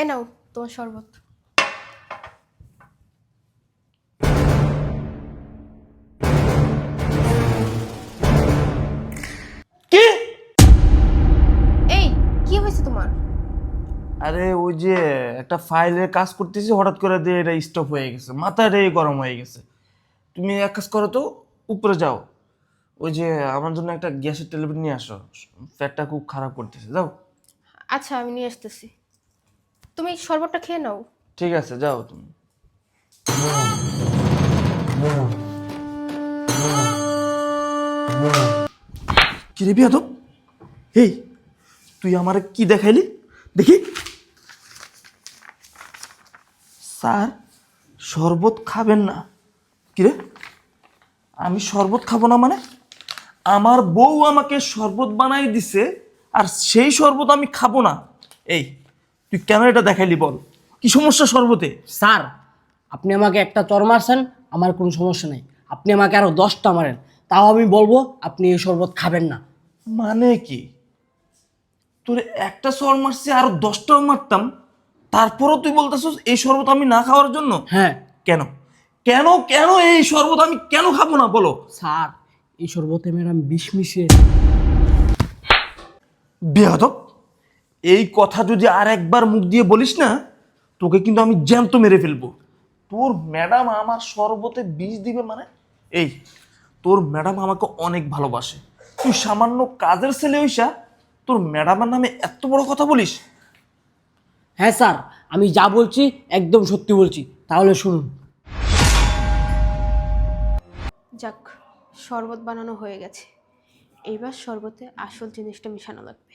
এ নাও তোমার শরবত। কি? এই কি হয়েছে তোমার? আরে ওই যে একটা ফাইলের কাজ করতেছি হঠাৎ করে দিয়ে এটা স্টপ হয়ে গেছে। মাথাটা গরম হয়ে গেছে। তুমি এক কাজ করো তো উপরে যাও। ওই যে আমার জন্য একটা গ্যাসের টেলিভিশন নিয়ে আসো। পেটটা খুব খারাপ করতেছে যাও। আচ্ছা আমি নিয়ে আসতেছি। তুমি শরবতটা খেয়ে নাও। ঠিক আছে যাও তুমি। কি রে এই তুই আমার কি দেখাইলি? দেখি। স্যার শরবত খাবেন না। কিরে আমি শরবত খাব না মানে? আমার বউ আমাকে শরবত বানাই দিছে আর সেই শরবত আমি খাব না। এই তুই কেন এটা দেখাইলি বল। কি সমস্যা শরবতে স্যার আপনি আমাকে একটা চর মারছেন আমার কোনো সমস্যা নেই। আপনি আমাকে আরও দশটা মারেন। তাও আমি বলব আপনি এই শরবত খাবেন না। মানে কি? তোর একটা চর মারছি আর দশটাও মারতাম। তারপরও তুই বলতেছিস এই শরবত আমি না খাওয়ার জন্য? হ্যাঁ। কেন? কেন কেন এই শরবত আমি কেন খাব না বলো? স্যার এই শরবতে ম্যাডাম বিষ মিশিয়ে বেহদব এই কথা যদি আর একবার মুখ দিয়ে বলিস না তোকে কিন্তু আমি জ্যান্ত মেরে ফেলব। তোর ম্যাডাম আমার শরবতে বিষ দিবে মানে? এই তোর ম্যাডাম আমাকে অনেক ভালোবাসে। তুই সামান্য কাজের ছেলে হইসা তোর ম্যাডামের নামে এত বড় কথা বলিস? হ্যাঁ স্যার আমি যা বলছি একদম সত্যি বলছি তাহলে শুনুন। যাক শরবত বানানো হয়ে গেছে। এইবার শরবতে আসল জিনিসটা মিশানো লাগবে।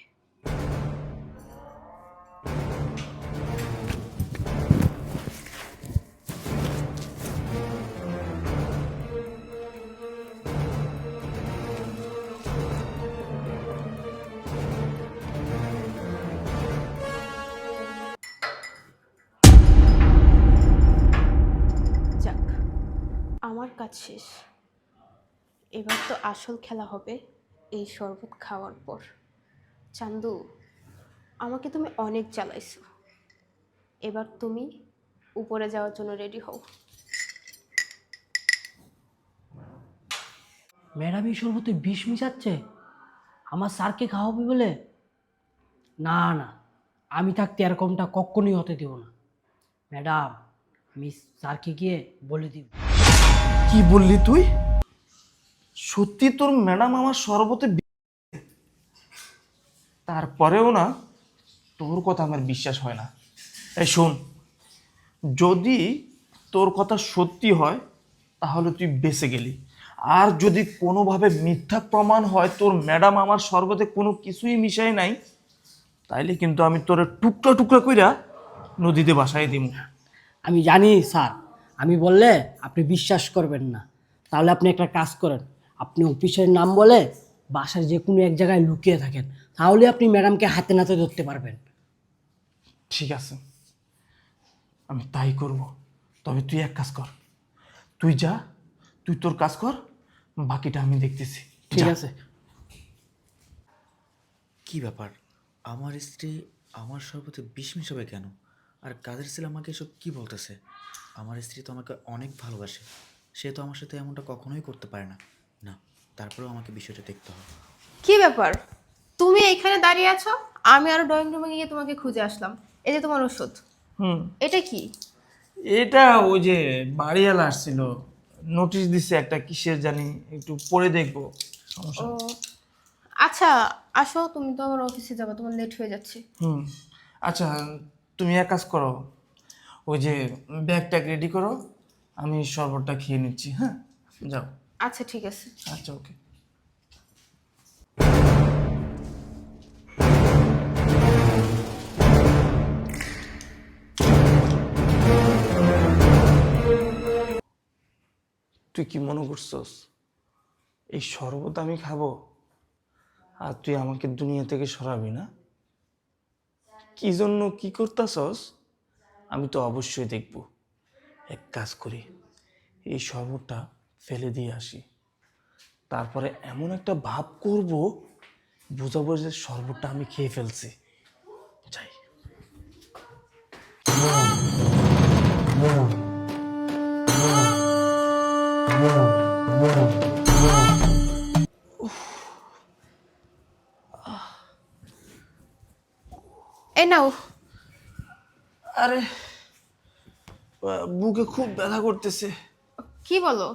আমার কাজ শেষ। এবার তো আসল খেলা হবে এই শরবত খাওয়ার পর। চান্দু, আমাকে তুমি অনেক জ্বালাইছো। এবার তুমি উপরে যাওয়ার জন্য রেডি হও। ম্যাডাম, এই শরবতে বিষ মিশাচ্ছে? আমার স্যারকে খাওয়াবে বলে? না না, আমি থাকতে এরকমটা কখনই হতে দেব না। ম্যাডাম, আমি স্যারকে গিয়ে বলে দিব। কি বললি তুই? সত্যি তোর ম্যাডাম আমার শরবতে বি- তারপরেও না তোর কথা আমার বিশ্বাস হয় না। এই শোন, যদি তোর কথা সত্যি হয়, তাহলে তুই বেঁচে গেলি। আর যদি কোনোভাবে মিথ্যা প্রমাণ হয়, তোর ম্যাডাম আমার শরবতে কোনো কিছুই মিশাই নাই, তাইলে কিন্তু আমি তোর টুকরা টুকরা কইরা নদীতে বাসায় দিব আমি জানি, স্যার। আমি বললে আপনি বিশ্বাস করবেন না। তাহলে আপনি একটা কাজ করেন আপনি অফিসের নাম বলে বাসার যে কোনো এক জায়গায় লুকিয়ে থাকেন তাহলে আপনি ম্যাডামকে হাতে নাতে ধরতে পারবেন। ঠিক আছে আমি তাই করব। তবে তুই এক কাজ কর তুই যা তুই তোর কাজ কর বাকিটা আমি দেখতেছি। ঠিক আছে। কি ব্যাপার? আমার স্ত্রী আমার সর্বতে বিষ মিশাবে কেন? আর কাদের ছেলে আমাকে এসব কী বলতেছে? আমার স্ত্রী তো আমাকে অনেক ভালোবাসে। সে তো আমার সাথে এমনটা কখনোই করতে পারে না। না তারপরেও আমাকে বিষয়টা দেখতে হবে। কি ব্যাপার? তুমি এখানে দাঁড়িয়ে আছো? আমি আরও ড্রয়িং রুমে গিয়ে তোমাকে খুঁজে আসলাম। এই যে তোমার ওষুধ। হুম। এটা কি? এটা ওই যে বাড়িওয়ালা আসছিল। নোটিশ দিছে একটা কিসের জানি একটু পড়ে দেখব। সমস্যা ও। নেই। আচ্ছা আসো তুমি তো আমার অফিসে যাবে তোমার লেট হয়ে যাচ্ছে। হুম। আচ্ছা তুমি এক কাজ করো ওই যে ব্যাগটা রেডি করো আমি শরবতটা খেয়ে নিচ্ছি হ্যাঁ? যাও। আচ্ছা ঠিক আছে। আচ্ছা ওকে তুই কি মনে করছস? এই শরবত আমি খাব আর তুই আমাকে দুনিয়া থেকে সরাবি না? কি জন্য কি করতাছস? আমি তো অবশ্যই দেখব। এক কাজ করি, এই শরবতটা ফেলে দিয়ে আসি। তারপরে এমন একটা ভাব করব, বোঝাবো যে শরবতটা আমি খেয়ে ফেলছি। যাই। এই নাও। আরে বুকে খুব ব্যথা করতেছে। কি বলো?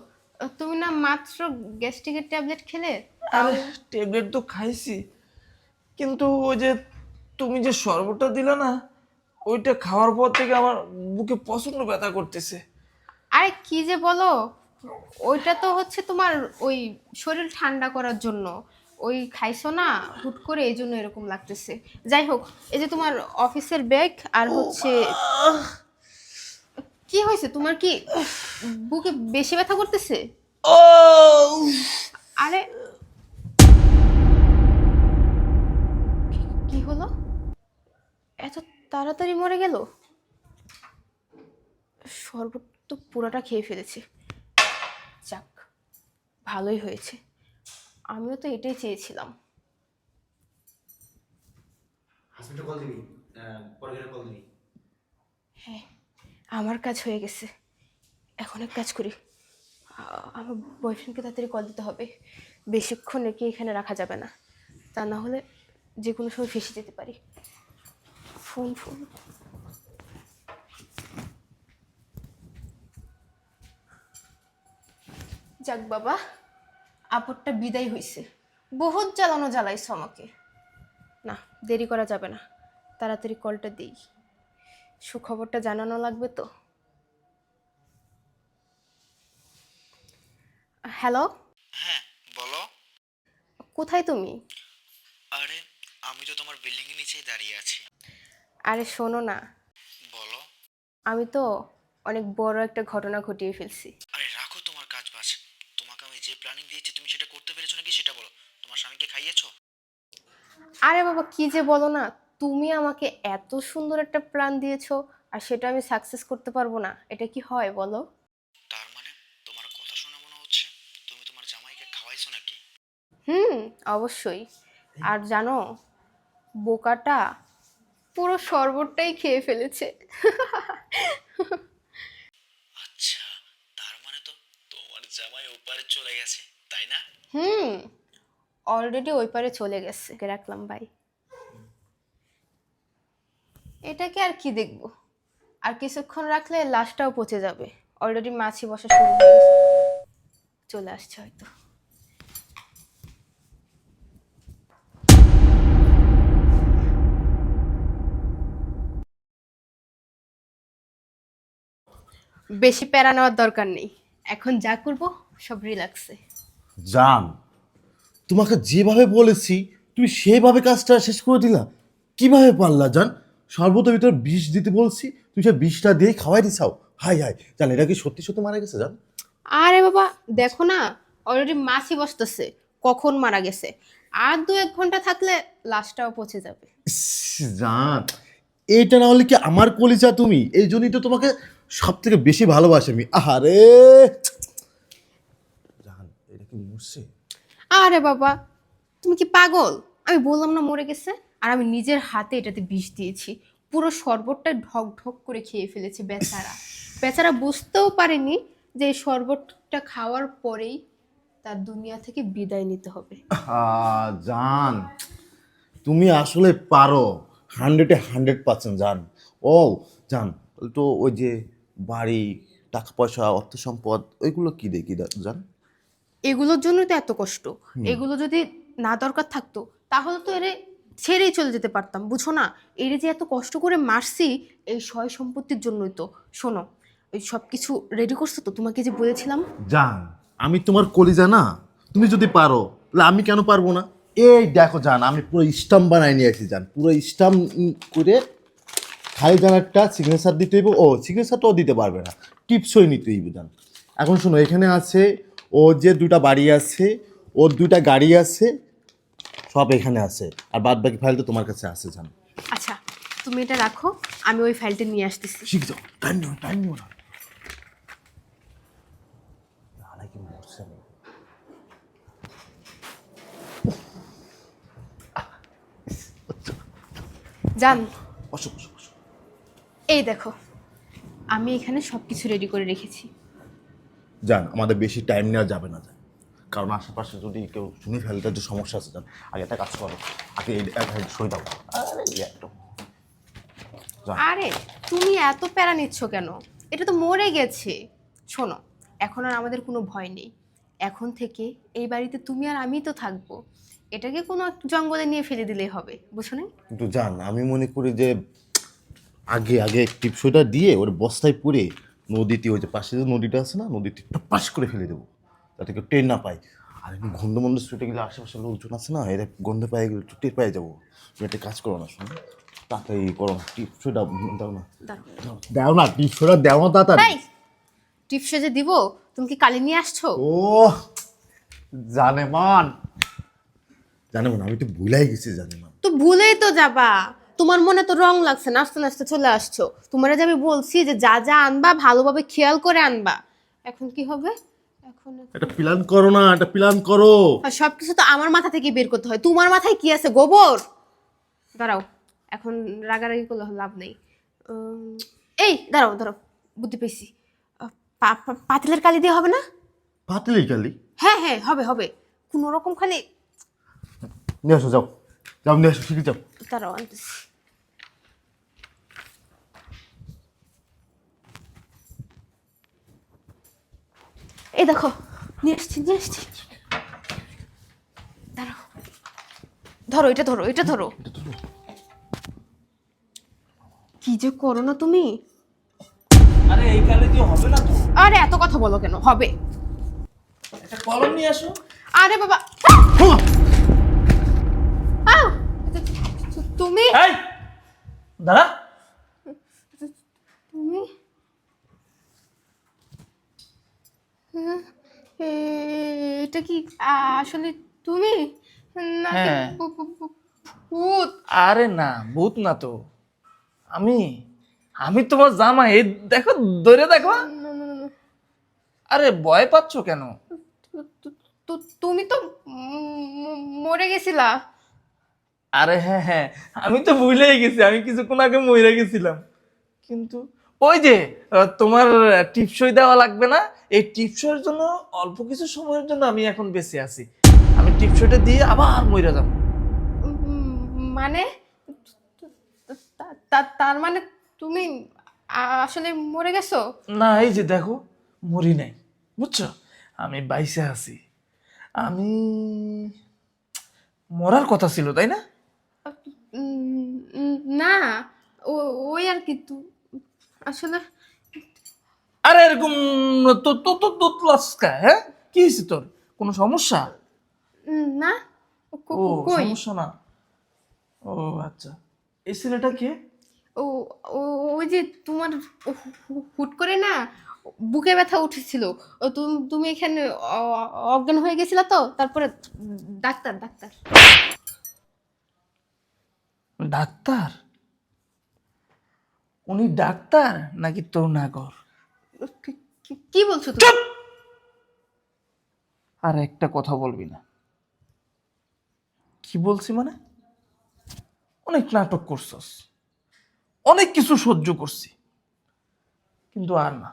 তুমি না মাত্র গ্যাস্ট্রিকের ট্যাবলেট খেলে? আরে ট্যাবলেট তো খাইছি। কিন্তু ওই যে তুমি যে শরবতটা দিলে না ওইটা খাওয়ার পর থেকে আমার বুকে প্রচণ্ড ব্যথা করতেছে। আরে কি যে বলো? ওইটা তো হচ্ছে তোমার ওই শরীর ঠান্ডা করার জন্য। ওই খাইছো না, হুট করে এই জন্য এরকম লাগতেছে। যাই হোক, এই যে তোমার অফিসের ব্যাগ আর হচ্ছে কি হয়েছে? তোমার কি বুকে বেশি ব্যথা করতেছে? আরে, কি হলো? এত তাড়াতাড়ি মরে গেল? শরবত তো পুরোটা খেয়ে ফেলেছি। যাক, ভালোই হয়েছে। আমিও তো এটাই চেয়েছিলাম। হসপিটাল কল দিবি? পরে কল দিবি। হ্যাঁ আমার কাজ হয়ে গেছে। এখন এক কাজ করি। আমার বয়ফ্রেন্ডকে তাড়াতাড়ি কল দিতে হবে। বেশিক্ষণ রেখে এখানে রাখা যাবে না। তা না হলে যে কোনো সময় ফেসে যেতে পারি। Phone phone. যাক বাবা। আপদটা বিদায় হইছে। বহুত জ্বালানো জ্বালাইছো আমাকে। না দেরি করা যাবে না। তাড়াতাড়ি কলটা দিই। সুখবরটা জানানো লাগবে তো? হ্যালো? হ্যাঁ বলো। কোথায় তুমি? আরে আমি তো তোমার বিল্ডিং এর নিচেই দাঁড়িয়ে আছি। আরে শোনো না। বলো। আমি তো অনেক বড় একটা ঘটনা ঘটিয়ে ফেলছি আরে রাখো তোমার কাজ বাজ তোমাকে আমি যে প্ল্যানিং দিয়েছি তুমি সেটা করতে পেরেছ নাকি সেটা বলো তোমার স্বামীকে খাইয়েছো? আরে বাবা কি যে বলো না তুমি আমাকে এত সুন্দর একটা প্ল্যান দিয়েছ আর সেটা আমি সাকসেস করতে পারব না এটা কি হয় বলো? তার মানে তোমার কথা শুনে মনে হচ্ছে তুমি তোমার জামাইকে খাওয়াইছো নাকি? হুম অবশ্যই। আর জানো বোকাটা পুরো শরবতটাই খেয়ে ফেলেছে। আচ্ছা তার মানে তো তোমার জামাই ওপারে চলে গেছে তাই না? হুম। অলরেডি ওই পারে চলে গেছে। রাখলাম ভাই এটাকে আর কি দেখব? আর কিছুক্ষণ রাখলে লাশটাও পচে যাবে। অলরেডি মাছি বসা শুরু হয়ে গেছে। চলে আসছে হয়তো। বেশি প্যারা নেওয়ার দরকার নেই। এখন যা করব সব রিল্যাক্সে জান তোমাকে যেভাবে বলেছি তুমি সেভাবে কাজটা শেষ করে দিলা। কীভাবে পারলা জান? সর্বতের ভিতর বিষ দিতে বলছি তুমি সে বিষটা দিয়ে খাওয়াই দিছাও। High high. জান এটা কি সত্যি সত্যি মারা গেছে জান? আরে বাবা দেখো না অলরেডি মাছি বসতেছে কখন মারা গেছে। আর দু এক ঘণ্টা থাকলে লাশটাও পচে যাবে। জান এইটা না হলে কি আমার কলিজা তুমি? এই জন্যই তো তোমাকে সব থেকে বেশি ভালোবাসি আমি। আহারে! জান এটা কি মরছে? আরে বাবা, তুমি কি পাগল? আমি বললাম না মরে গেছে, আর আমি নিজের হাতে এটাতে বিষ দিয়েছি। পুরো শরবতটা ঢক ঢক করে খেয়ে ফেলেছে বেচারা। বেচারা বুঝতেও পারেনি যে এই শরবতটা খাওয়ার পরেই তার দুনিয়া থেকে বিদায় নিতে হবে। জান, তুমি আসলে পারো। হান্ড্রেডে হান্ড্রেড পার্সেন্ট, জান। ও, জান তো ওই যে বাড়ি, টাকা পয়সা, অর্থ সম্পদ, ওইগুলো কি দেখি জান? এগুলোর জন্যই তো এত কষ্ট। এগুলো যদি না দরকার থাকতো তাহলে তো এরে ছেড়েই চলে যেতে পারতাম বুঝো না? এর যে এত কষ্ট করে মারছি এই সয় সম্পত্তির জন্যই তো। শোনো ওই সব কিছু রেডি করছ তো? তোমাকে যে বলেছিলাম। জান আমি তোমার কলিজা না। তুমি যদি পারো তাহলে আমি কেন পারব না? এই দেখো জান আমি পুরো স্টাম্প বানাই নিয়ে আসি জান। পুরো স্টাম্প করে খালি জান একটা সিগনেচার দিতে হইব। ও সিগনেচারটাও দিতে পারবে না। টিপসই নিতে হইব জান। এখন শোনো এখানে আছে ওর যে দুটা বাড়ি আছে ওর দুটা গাড়ি আছে সব এখানে আছে। আর বাদ বাকি ফাইল তো তোমার কাছে আছে জান। আচ্ছা তুমি এটা রাখো আমি ওই ফাইলটা নিয়ে আসতেছি। যাও টাইম নিও টাইম নিও না। যান বসো এই দেখো আমি এখানে সব কিছু রেডি করে রেখেছি। জান আমাদের বেশি টাইম নেওয়া যাবে না জান কারণ আশেপাশে যদি কেউ শুনে ফেলে তার যে সমস্যা আছে জান আগে একটা কাজ করো। আগে সই দাও আরে তুমি এত প্যারা নিচ্ছ কেন? এটা তো মরে গেছে। শোনো এখন আর আমাদের কোনো ভয় নেই। এখন থেকে এই বাড়িতে তুমি আর আমি তো থাকব। এটাকে কোনো জঙ্গলে নিয়ে ফেলে দিলেই হবে বুঝছ না কিন্তু জান আমি মনে করি যে আগে আগে টিপসইটা দিয়ে ওর বস্তায় পুরে নদীতে ওই যে পাশে যে নদীটা আছে না নদীতে টপাস করে ফেলে দেবো যাতে কেউ টের না পায়। আর এমনি গন্ধ মন্ধ ছুটে গেলে আশেপাশে লোকজন আছে না এরা গন্ধ পায়ে গেলে একটু টের পায়ে যাব। তুমি একটা কাজ করো না শোনো। তাড়াতাড়ি করো না টিপসইটা দাও না। দাও। না টিপসইটা দাও না তাড়াতাড়ি। টিপসে যে দিব তুমি কি কালি নিয়ে আসছো? ও জানে মান জানে মান আমি তো ভুলাই গেছি জানে মান তো ভুলেই তো যাবা। তোমার মনে তো রং লাগছে না আস্তে আস্তে চলে আসছো। তোমার যে আমি বলছি যে যা যা আনবা ভালোভাবে খেয়াল করে আনবা। এখন কি হবে? এখন একটা প্ল্যান করো না একটা প্ল্যান করো। আর সবকিছু তো আমার মাথা থেকে বের করতে হয়। তোমার মাথায় কি আছে গোবর? দাঁড়াও এখন রাগারাগি করলে লাভ নেই। উম, এই দাঁড়াও দাঁড়াও বুদ্ধি পেয়েছি। আহ, পা- পা- পাতিলের কালি দিয়ে হবে না? পাতলি কালি? হ্যাঁ হ্যাঁ হবে হবে। কোনো রকম খালি নিয়ে আসো যাও। যাও নিয়ে আসো শিখে যাও। দাঁড়াও আনতেছি। এই দেখো নিয়ে আসছি নিয়ে আসছি। দাঁড়াও। ধরো এটা ধরো এটা ধরো। কি যে করো না তুমি? আরে এই কালে দিয়ে হবে না তো? আরে এত কথা বলো কেন? হবে। একটা কলম নিয়ে আসো। আরে বাবা। আউ! তুমি? এই দাঁড়া তুমি হ্যাঁ, এ- এটা কি আসলে তুমি? নাকি হ্যাঁ। ভূত? আরে না ভূত না তো। আমি আমি তোমার জামা এই দেখো ধরে দেখো। না, না, না, না। আরে ভয় পাচ্ছ কেন? তু- তু- তু- তুমি তো ম- ম- মরে গেছিলা। আরে হ্যাঁ হ্যাঁ আমি তো ভুলেই গেছি আমি কিছুক্ষণ আগে মরে গেছিলাম। কিন্তু ওই যে তোমার টিপসই দেওয়া লাগবে না। এই টিপসইয়ের জন্য অল্প কিছু সময়ের জন্য আমি এখন বেঁচে আছি। আমি টিপসইটা দিয়ে আবার মরে যাব। মানে? তার মানে তুমি আসলে মরে গেছো? না এই যে দেখো মরি নাই বুঝছ? আমি বাইসে আছি। আমি মরার কথা ছিল তাই না? না ওই আর কি আসলে আরে এরকম তো তো তো তো লস্কা হ্যাঁ? কি হয়েছে তোর? কোনো সমস্যা? না। ও কই? সমস্যা না। ও আচ্ছা। এই ছেলেটা কে? ও ও- ওই যে তোমার হুট করে না বুকে ব্যথা উঠেছিল। তুমি এখানে অজ্ঞান হয়ে গেছিলা তো তারপরে ডাক্তার ডাক্তার। ডাক্তার? উনি ডাক্তার নাকি তোর নাগর কি- বলছো আর একটা কথা বলবি না। কি বলছি মানে? অনেক নাটক করছস। অনেক কিছু সহ্য করছি। কিন্তু আর না।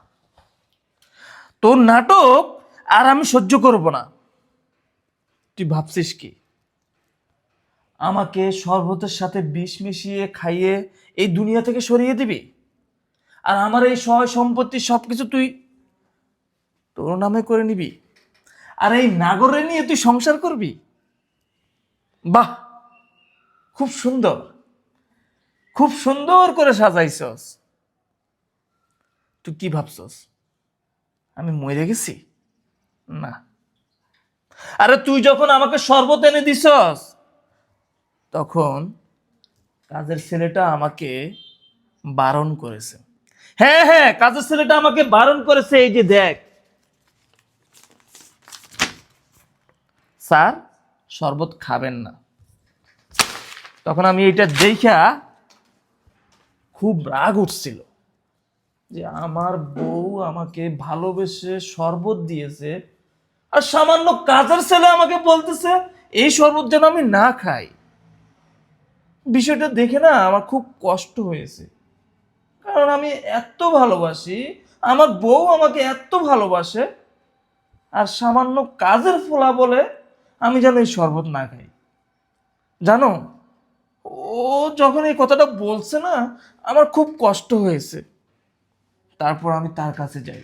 তোর নাটক আর আমি সহ্য করব না। তুই ভাবছিস কি? আমাকে শরবতের সাথে বিষ মিশিয়ে খাইয়ে এই দুনিয়া থেকে সরিয়ে দিবি? আর আমার এই সয় সম্পত্তি সব কিছু তুই তোর নামে করে নিবি। আর এই নাগরে নিয়ে তুই সংসার করবি? বাহ! খুব সুন্দর। খুব সুন্দর করে সাজাইছস। তুই কি ভাবছস? আমি মরে গেছি? না। আরে তুই যখন আমাকে শরবত এনে দিছস তখন কাজের ছেলেটা আমাকে বারণ করেছে। হ্যাঁ হ্যাঁ কাজের ছেলেটা আমাকে বারণ করেছে, এই যে দেখ। স্যার, শরবত খাবেন না। তখন আমি এটা দেখা খুব রাগ উঠছিল যে আমার বউ আমাকে ভালোবেসে শরবত দিয়েছে আর সামান্য কাজের ছেলে আমাকে বলতেছে, এই শরবত যেন আমি না খাই। বিষয়টা দেখে না আমার খুব কষ্ট হয়েছে। কারণ আমি এত ভালোবাসি, আমার বউ আমাকে এত ভালোবাসে, আর সামান্য কাজের ফোলা বলে আমি যেন এই শরবত না খাই। জানো, ও যখন এই কথাটা বলছে না, আমার খুব কষ্ট হয়েছে। তারপর আমি তার কাছে যাই।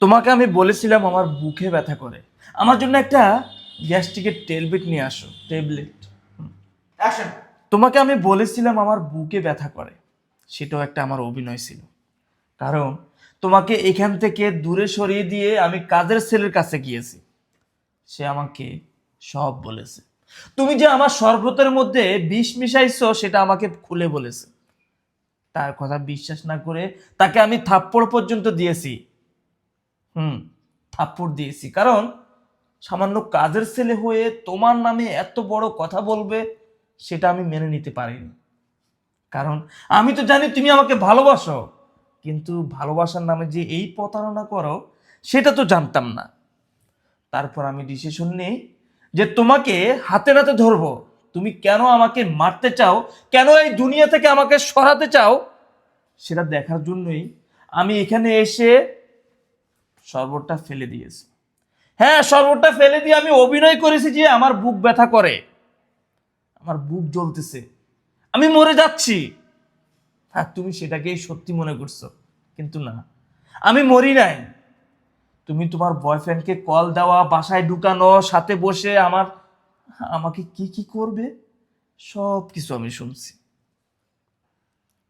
তোমাকে আমি বলেছিলাম আমার বুকে ব্যথা করে। আমার জন্য একটা গ্যাস্ট্রিকের টেলবিট নিয়ে আসো ট্যাবলেট তোমাকে আমি বলেছিলাম আমার বুকে ব্যথা করে। সেটাও একটা আমার অভিনয় ছিল। কারণ তোমাকে এখান থেকে দূরে সরিয়ে দিয়ে আমি কাজের ছেলের কাছে গিয়েছি। সে আমাকে সব বলেছে। তুমি যে আমার শরবতের মধ্যে বিষ মিশাইছো, সেটা আমাকে খুলে বলেছে। তার কথা বিশ্বাস না করে তাকে আমি থাপ্পড় পর্যন্ত দিয়েছি। হুম, থাপ্পড় দিয়েছি। কারণ সামান্য কাজের ছেলে হয়ে তোমার নামে এত বড় কথা বলবে সেটা আমি মেনে নিতে পারিনি। কারণ আমি তো জানি তুমি আমাকে ভালোবাসো, কিন্তু ভালোবাসার নামে যে এই প্রতারণা করো, সেটা তো জানতাম না। তারপর আমি ডিসিশন নিই যে তোমাকে হাতে নাতে ধরবো। তুমি কেন আমাকে মারতে চাও? কেন এই দুনিয়া থেকে আমাকে সরাতে চাও? সেটা দেখার জন্যই আমি এখানে এসে শরবতটা ফেলে দিয়েছি। হ্যাঁ শরবতটা ফেলে দিয়ে আমি অভিনয় করেছি যে আমার বুক ব্যথা করে। আমার বুক জ্বলতেছে। আমি মরে যাচ্ছি। আর তুমি সেটাকেই সত্যি মনে করছ, কিন্তু না। আমি মরি নাই। তুমি তোমার বয়ফ্রেন্ডকে কল দেওয়া, বাসায় ঢুকানো, সাথে বসে আমার, আমাকে কি কি করবে? সব কিছু আমি শুনছি।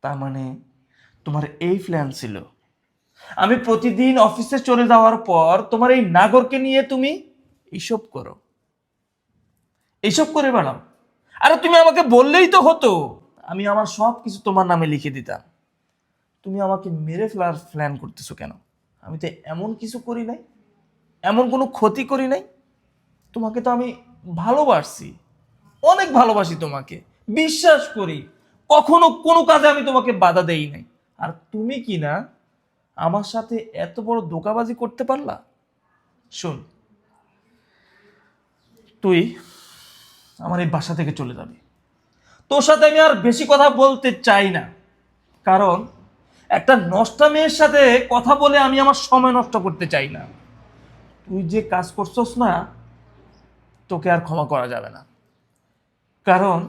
তার মানে তোমার এই প্ল্যান ছিল। আমি প্রতিদিন অফিসে চলে যাওয়ার পর তোমার এই নাগরকে নিয়ে তুমি এইসব করো। এইসব করে বেড়াও। আরে তুমি আমাকে বললেই তো হতো। আমি আমার সব কিছু তোমার নামে লিখে দিতাম। তুমি আমাকে মেরে ফেলার প্ল্যান করতেছো কেন? আমি তো এমন কিছু করি নাই, এমন কোনো ক্ষতি করি নাই। তোমাকে তো আমি ভালোবাসি, অনেক ভালোবাসি তোমাকে, বিশ্বাস করি। কখনো কোনো কাজে আমি তোমাকে বাধা দেই নাই। আর তুমি কি না আমার সাথে এত বড় ধোকাবাজি করতে পারলা? শোন, তুই আমার এই বাসা থেকে চলে যাবে। তোর সাথে আমি আর বেশি কথা বলতে চাই না। কারণ একটা নষ্টা মেয়ের সাথে কথা বলে আমি আমার সময় নষ্ট করতে চাই না। তুই যে কাজ করছস না, তোকে আর ক্ষমা করা যাবে না। কারণ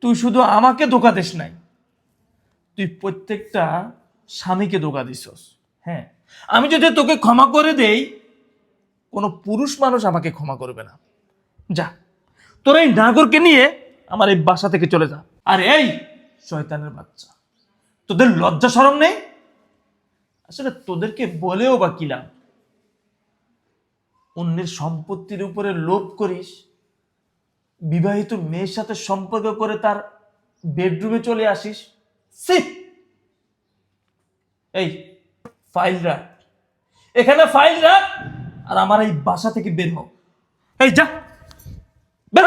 তুই শুধু আমাকে ধোকা দিস নাই, তুই প্রত্যেকটা স্বামীকে ধোকা দিছস। হ্যাঁ আমি যদি তোকে ক্ষমা করে দেই, কোনো পুরুষ মানুষ আমাকে ক্ষমা করবে না। যা। তোর এই নাগরকে নিয়ে আমার এই বাসা থেকে চলে যা। আর এই শয়তানের বাচ্চা, তোদের লজ্জা সরম নেই? আসলে তোদেরকে বলেও বা কি লাভ? অন্যের সম্পত্তির উপরে লোভ করিস, বিবাহিত মেয়ের সাথে সম্পর্ক করে তার বেডরুমে চলে আসিস সি এই, ফাইল রাখ। এখানে ফাইল রাখ, আর আমার এই বাসা থেকে বের হোক এই, যা! বের!